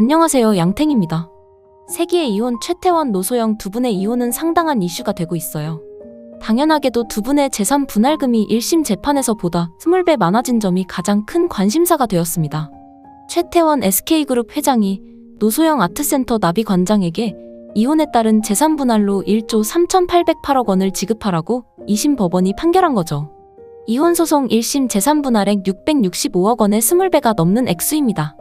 안녕하세요. 양탱입니다. 세기의 이혼 최태원 노소영 두 분의 이혼은 상당한 이슈가 되고 있어요. 당연하게도 두 분의 재산 분할금이 1심 재판에서 보다 20배 많아진 점이 가장 큰 관심사가 되었습니다. 최태원 SK그룹 회장이 노소영 아트센터 나비 관장에게 이혼에 따른 재산 분할로 1조 3,808억 원을 지급하라고 2심 법원이 판결한 거죠. 이혼 소송 1심 재산 분할액 665억 원의 20배가 넘는 액수입니다.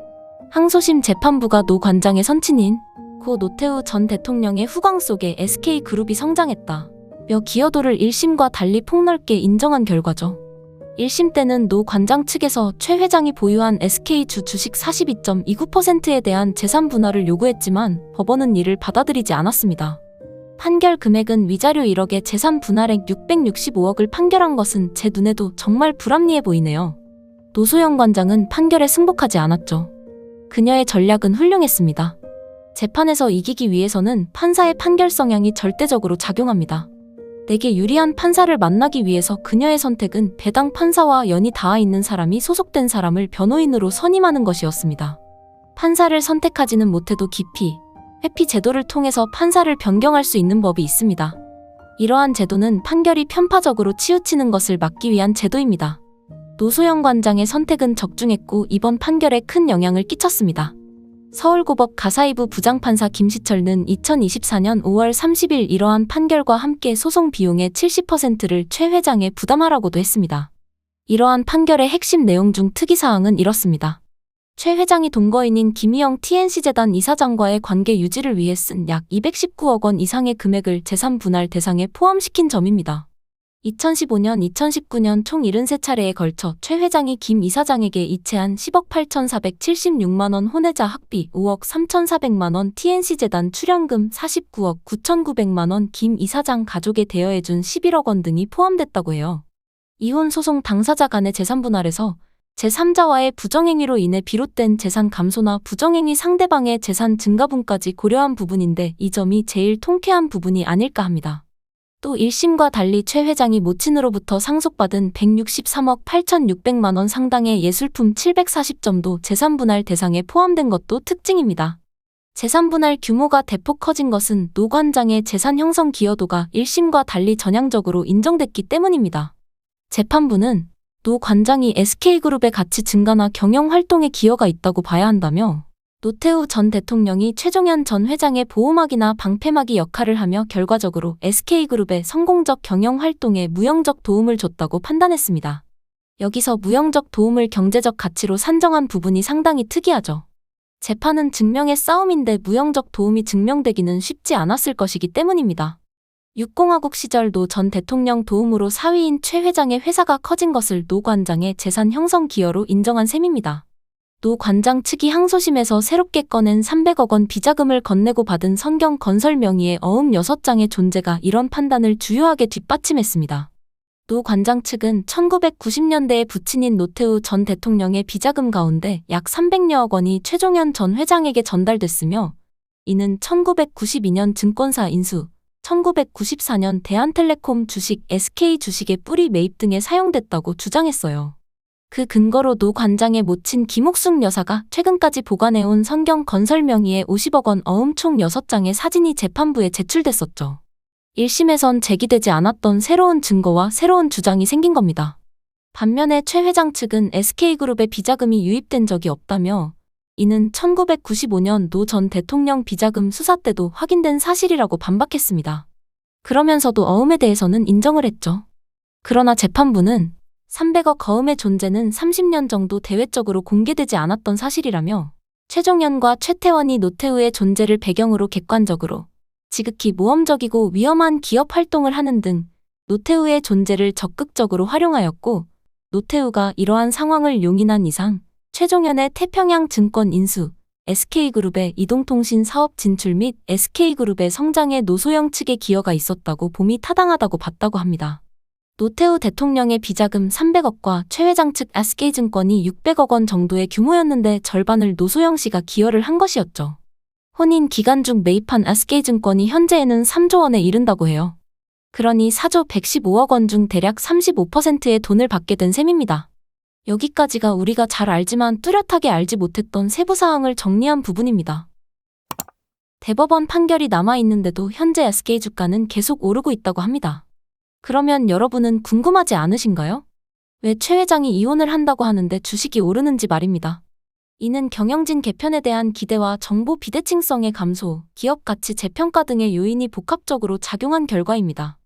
항소심 재판부가 노 관장의 선친인 고 노태우 전 대통령의 후광 속에 SK그룹이 성장했다. 며 기여도를 1심과 달리 폭넓게 인정한 결과죠. 1심 때는 노 관장 측에서 최 회장이 보유한 SK주 주식 42.29%에 대한 재산 분할을 요구했지만 법원은 이를 받아들이지 않았습니다. 판결 금액은 위자료 1억에 재산 분할액 665억을 판결한 것은 제 눈에도 정말 불합리해 보이네요. 노소영 관장은 판결에 승복하지 않았죠. 그녀의 전략은 훌륭했습니다. 재판에서 이기기 위해서는 판사의 판결 성향이 절대적으로 작용합니다. 내게 유리한 판사를 만나기 위해서 그녀의 선택은 배당 판사와 연이 닿아 있는 사람이 소속된 사람을 변호인으로 선임하는 것이었습니다. 판사를 선택하지는 못해도 깊이, 회피 제도를 통해서 판사를 변경할 수 있는 법이 있습니다. 이러한 제도는 판결이 편파적으로 치우치는 것을 막기 위한 제도입니다. 노소영 관장의 선택은 적중했고 이번 판결에 큰 영향을 끼쳤습니다. 서울고법 가사이부 부장판사 김시철은 2024년 5월 30일 이러한 판결과 함께 소송 비용의 70%를 최 회장에 부담하라고도 했습니다. 이러한 판결의 핵심 내용 중 특이사항은 이렇습니다. 최 회장이 동거인인 김희영 TNC재단 이사장과의 관계 유지를 위해 쓴 약 219억 원 이상의 금액을 재산 분할 대상에 포함시킨 점입니다. 2015년, 2019년 총 73차례에 걸쳐 최 회장이 김 이사장에게 이체한 10억 8,476만 원 혼외자 학비 5억 3,400만 원 TNC재단 출연금 49억 9,900만 원 김 이사장 가족에 대여해준 11억 원 등이 포함됐다고 해요. 이혼 소송 당사자 간의 재산 분할에서 제3자와의 부정행위로 인해 비롯된 재산 감소나 부정행위 상대방의 재산 증가분까지 고려한 부분인데 이 점이 제일 통쾌한 부분이 아닐까 합니다. 또 1심과 달리 최 회장이 모친으로부터 상속받은 163억 8,600만 원 상당의 예술품 740점도 재산분할 대상에 포함된 것도 특징입니다. 재산분할 규모가 대폭 커진 것은 노 관장의 재산 형성 기여도가 1심과 달리 전향적으로 인정됐기 때문입니다. 재판부는 노 관장이 SK그룹의 가치 증가나 경영 활동에 기여가 있다고 봐야 한다며 노태우 전 대통령이 최종현 전 회장의 보호막이나 방패막이 역할을 하며 결과적으로 SK그룹의 성공적 경영 활동에 무형적 도움을 줬다고 판단했습니다. 여기서 무형적 도움을 경제적 가치로 산정한 부분이 상당히 특이하죠. 재판은 증명의 싸움인데 무형적 도움이 증명되기는 쉽지 않았을 것이기 때문입니다. 육공화국 시절 노 전 대통령 도움으로 사위인 최 회장의 회사가 커진 것을 노 관장의 재산 형성 기여로 인정한 셈입니다. 노 관장 측이 항소심에서 새롭게 꺼낸 300억 원 비자금을 건네고 받은 성경 건설 명의의 어음 6장의 존재가 이런 판단을 주요하게 뒷받침했습니다. 노 관장 측은 1990년대에 부친인 노태우 전 대통령의 비자금 가운데 약 300여억 원이 최종현 전 회장에게 전달됐으며 이는 1992년 증권사 인수, 1994년 대한텔레콤 주식 SK 주식의 뿌리 매입 등에 사용됐다고 주장했어요. 그 근거로 노 관장의 모친 김옥숙 여사가 최근까지 보관해온 성경 건설 명의의 50억 원 어음 총 6장의 사진이 재판부에 제출됐었죠. 1심에선 제기되지 않았던 새로운 증거와 새로운 주장이 생긴 겁니다. 반면에 최 회장 측은 SK그룹의 비자금이 유입된 적이 없다며 이는 1995년 노 전 대통령 비자금 수사 때도 확인된 사실이라고 반박했습니다. 그러면서도 어음에 대해서는 인정을 했죠. 그러나 재판부는 300억 거음의 존재는 30년 정도 대외적으로 공개되지 않았던 사실이라며 최종현과 최태원이 노태우의 존재를 배경으로 객관적으로 지극히 모험적이고 위험한 기업 활동을 하는 등 노태우의 존재를 적극적으로 활용하였고 노태우가 이러한 상황을 용인한 이상 최종현의 태평양 증권 인수, SK그룹의 이동통신 사업 진출 및 SK그룹의 성장에 노소영 측의 기여가 있었다고 봄이 타당하다고 봤다고 합니다. 노태우 대통령의 비자금 300억과 최 회장 측 SK증권이 600억 원 정도의 규모였는데 절반을 노소영 씨가 기여를 한 것이었죠. 혼인 기간 중 매입한 SK증권이 현재에는 3조 원에 이른다고 해요. 그러니 4조 115억 원 중 대략 35%의 돈을 받게 된 셈입니다. 여기까지가 우리가 잘 알지만 뚜렷하게 알지 못했던 세부 사항을 정리한 부분입니다. 대법원 판결이 남아있는데도 현재 SK 주가는 계속 오르고 있다고 합니다. 그러면 여러분은 궁금하지 않으신가요? 왜 최 회장이 이혼을 한다고 하는데 주식이 오르는지 말입니다. 이는 경영진 개편에 대한 기대와 정보 비대칭성의 감소, 기업 가치 재평가 등의 요인이 복합적으로 작용한 결과입니다.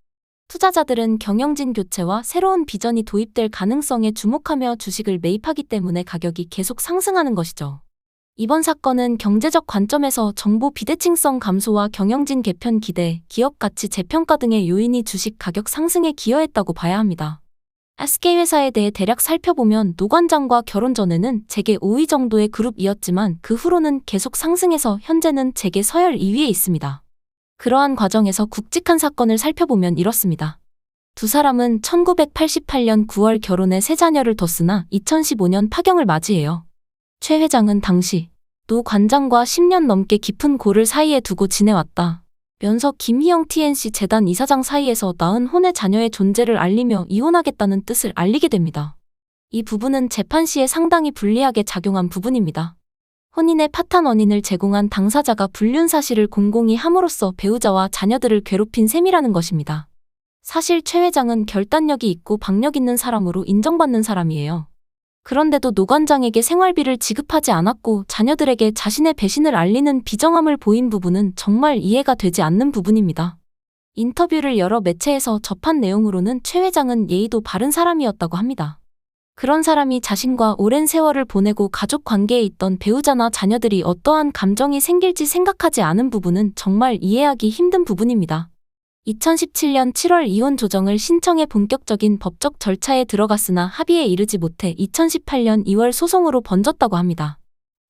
투자자들은 경영진 교체와 새로운 비전이 도입될 가능성에 주목하며 주식을 매입하기 때문에 가격이 계속 상승하는 것이죠. 이번 사건은 경제적 관점에서 정보 비대칭성 감소와 경영진 개편 기대, 기업 가치 재평가 등의 요인이 주식 가격 상승에 기여했다고 봐야 합니다. SK 회사에 대해 대략 살펴보면 노관장과 결혼 전에는 재계 5위 정도의 그룹이었지만 그 후로는 계속 상승해서 현재는 재계 서열 2위에 있습니다. 그러한 과정에서 굵직한 사건을 살펴보면 이렇습니다. 두 사람은 1988년 9월 결혼해 세 자녀를 뒀으나 2015년 파경을 맞이해요. 최 회장은 당시 노 관장과 10년 넘게 깊은 고를 사이에 두고 지내왔다. 면서 김희영 TNC 재단 이사장 사이에서 낳은 혼의 자녀의 존재를 알리며 이혼하겠다는 뜻을 알리게 됩니다. 이 부분은 재판 시에 상당히 불리하게 작용한 부분입니다. 혼인의 파탄 원인을 제공한 당사자가 불륜 사실을 공공히 함으로써 배우자와 자녀들을 괴롭힌 셈이라는 것입니다. 사실 최 회장은 결단력이 있고 박력 있는 사람으로 인정받는 사람이에요. 그런데도 노관장에게 생활비를 지급하지 않았고 자녀들에게 자신의 배신을 알리는 비정함을 보인 부분은 정말 이해가 되지 않는 부분입니다. 인터뷰를 여러 매체에서 접한 내용으로는 최 회장은 예의도 바른 사람이었다고 합니다. 그런 사람이 자신과 오랜 세월을 보내고 가족 관계에 있던 배우자나 자녀들이 어떠한 감정이 생길지 생각하지 않은 부분은 정말 이해하기 힘든 부분입니다. 2017년 7월 이혼 조정을 신청해 본격적인 법적 절차에 들어갔으나 합의에 이르지 못해 2018년 2월 소송으로 번졌다고 합니다.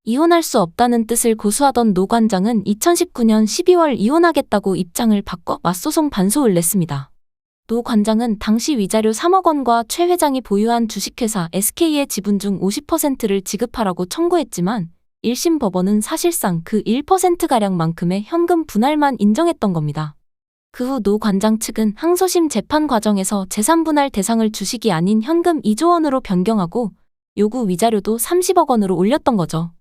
이혼할 수 없다는 뜻을 고수하던 노 관장은 2019년 12월 이혼하겠다고 입장을 바꿔 맞소송 반소를 냈습니다. 노 관장은 당시 위자료 3억 원과 최 회장이 보유한 주식회사 SK의 지분 중 50%를 지급하라고 청구했지만 1심 법원은 사실상 그 1%가량만큼의 현금 분할만 인정했던 겁니다. 그 후 노 관장 측은 항소심 재판 과정에서 재산 분할 대상을 주식이 아닌 현금 2조 원으로 변경하고 요구 위자료도 30억 원으로 올렸던 거죠.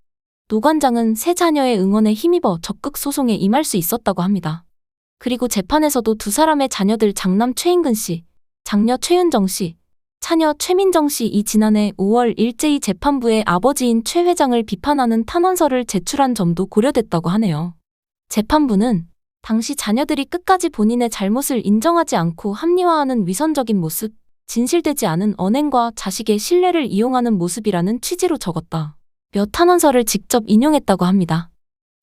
노 관장은 세 자녀의 응원에 힘입어 적극 소송에 임할 수 있었다고 합니다. 그리고 재판에서도 두 사람의 자녀들 장남 최인근 씨, 장녀 최윤정 씨, 차녀 최민정 씨 이 지난해 5월 일제히 재판부에 아버지인 최 회장을 비판하는 탄원서를 제출한 점도 고려됐다고 하네요. 재판부는 당시 자녀들이 끝까지 본인의 잘못을 인정하지 않고 합리화하는 위선적인 모습, 진실되지 않은 언행과 자식의 신뢰를 이용하는 모습이라는 취지로 적었다. 몇 탄원서를 직접 인용했다고 합니다.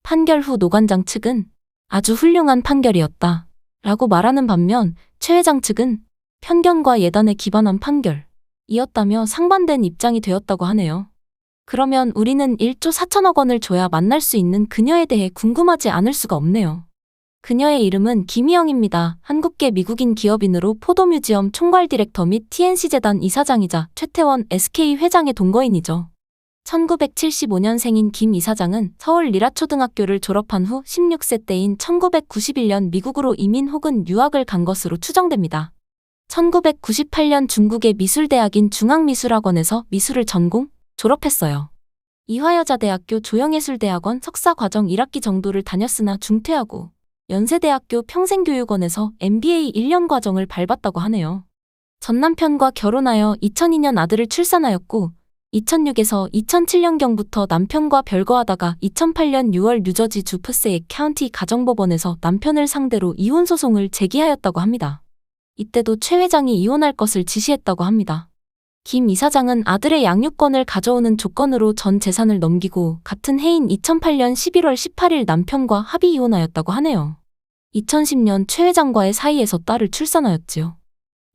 판결 후 노관장 측은 아주 훌륭한 판결이었다. 라고 말하는 반면 최 회장 측은 편견과 예단에 기반한 판결. 이었다며 상반된 입장이 되었다고 하네요. 그러면 우리는 1조 4천억 원을 줘야 만날 수 있는 그녀에 대해 궁금하지 않을 수가 없네요. 그녀의 이름은 김희영입니다. 한국계 미국인 기업인으로 포도뮤지엄 총괄 디렉터 및 TNC재단 이사장이자 최태원 SK 회장의 동거인이죠. 1975년생인 김 이사장은 서울 리라초등학교를 졸업한 후 16세 때인 1991년 미국으로 이민 혹은 유학을 간 것으로 추정됩니다. 1998년 중국의 미술대학인 중앙미술학원에서 미술을 전공, 졸업했어요. 이화여자대학교 조영예술대학원 석사과정 1학기 정도를 다녔으나 중퇴하고 연세대학교 평생교육원에서 MBA 1년 과정을 밟았다고 하네요. 전 남편과 결혼하여 2002년 아들을 출산하였고 2006에서 2007년경부터 남편과 별거하다가 2008년 6월 뉴저지 주프세익 카운티 가정법원에서 남편을 상대로 이혼 소송을 제기하였다고 합니다. 이때도 최 회장이 이혼할 것을 지시했다고 합니다. 김 이사장은 아들의 양육권을 가져오는 조건으로 전 재산을 넘기고 같은 해인 2008년 11월 18일 남편과 합의 이혼하였다고 하네요. 2010년 최 회장과의 사이에서 딸을 출산하였지요.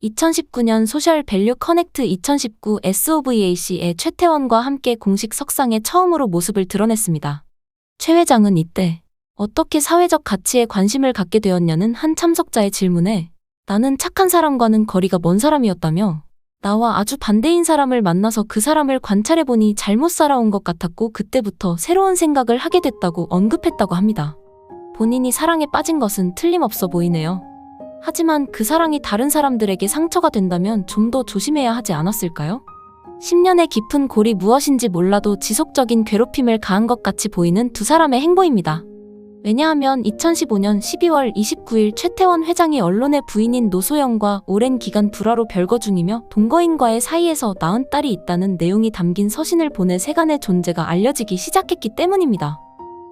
2019년 소셜 밸류 커넥트 2019 SOVAC의 최태원과 함께 공식 석상에 처음으로 모습을 드러냈습니다. 최 회장은 이때 어떻게 사회적 가치에 관심을 갖게 되었냐는 한 참석자의 질문에 나는 착한 사람과는 거리가 먼 사람이었다며 나와 아주 반대인 사람을 만나서 그 사람을 관찰해보니 잘못 살아온 것 같았고 그때부터 새로운 생각을 하게 됐다고 언급했다고 합니다. 본인이 사랑에 빠진 것은 틀림없어 보이네요. 하지만 그 사랑이 다른 사람들에게 상처가 된다면 좀 더 조심해야 하지 않았을까요? 10년의 깊은 골이 무엇인지 몰라도 지속적인 괴롭힘을 가한 것 같이 보이는 두 사람의 행보입니다. 왜냐하면 2015년 12월 29일 최태원 회장이 언론의 부인인 노소영과 오랜 기간 불화로 별거 중이며 동거인과의 사이에서 낳은 딸이 있다는 내용이 담긴 서신을 보내 세간의 존재가 알려지기 시작했기 때문입니다.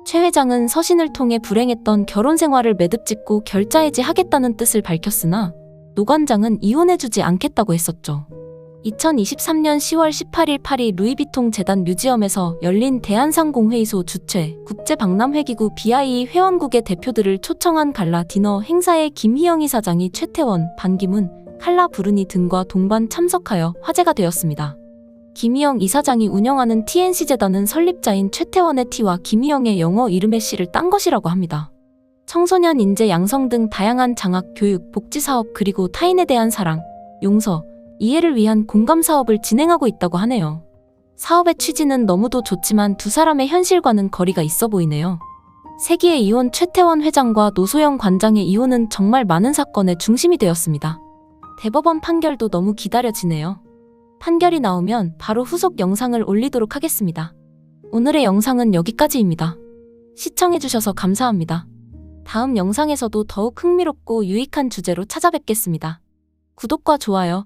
최 회장은 서신을 통해 불행했던 결혼 생활을 매듭짓고 결자해지 하겠다는 뜻을 밝혔으나 노 관장은 이혼해주지 않겠다고 했었죠. 2023년 10월 18일 파리 루이비통 재단 뮤지엄에서 열린 대한상공회의소 주최 국제박람회기구 BIE 회원국의 대표들을 초청한 갈라 디너 행사에 김희영 이 사장이 최태원, 반기문, 칼라 부르니 등과 동반 참석하여 화제가 되었습니다. 김희영 이사장이 운영하는 TNC 재단은 설립자인 최태원의 T와 김희영의 영어 이름의 C를 딴 것이라고 합니다. 청소년 인재 양성 등 다양한 장학, 교육, 복지 사업 그리고 타인에 대한 사랑, 용서, 이해를 위한 공감 사업을 진행하고 있다고 하네요. 사업의 취지는 너무도 좋지만 두 사람의 현실과는 거리가 있어 보이네요. 세기의 이혼 최태원 회장과 노소영 관장의 이혼은 정말 많은 사건의 중심이 되었습니다. 대법원 판결도 너무 기다려지네요. 판결이 나오면 바로 후속 영상을 올리도록 하겠습니다. 오늘의 영상은 여기까지입니다. 시청해주셔서 감사합니다. 다음 영상에서도 더욱 흥미롭고 유익한 주제로 찾아뵙겠습니다. 구독과 좋아요,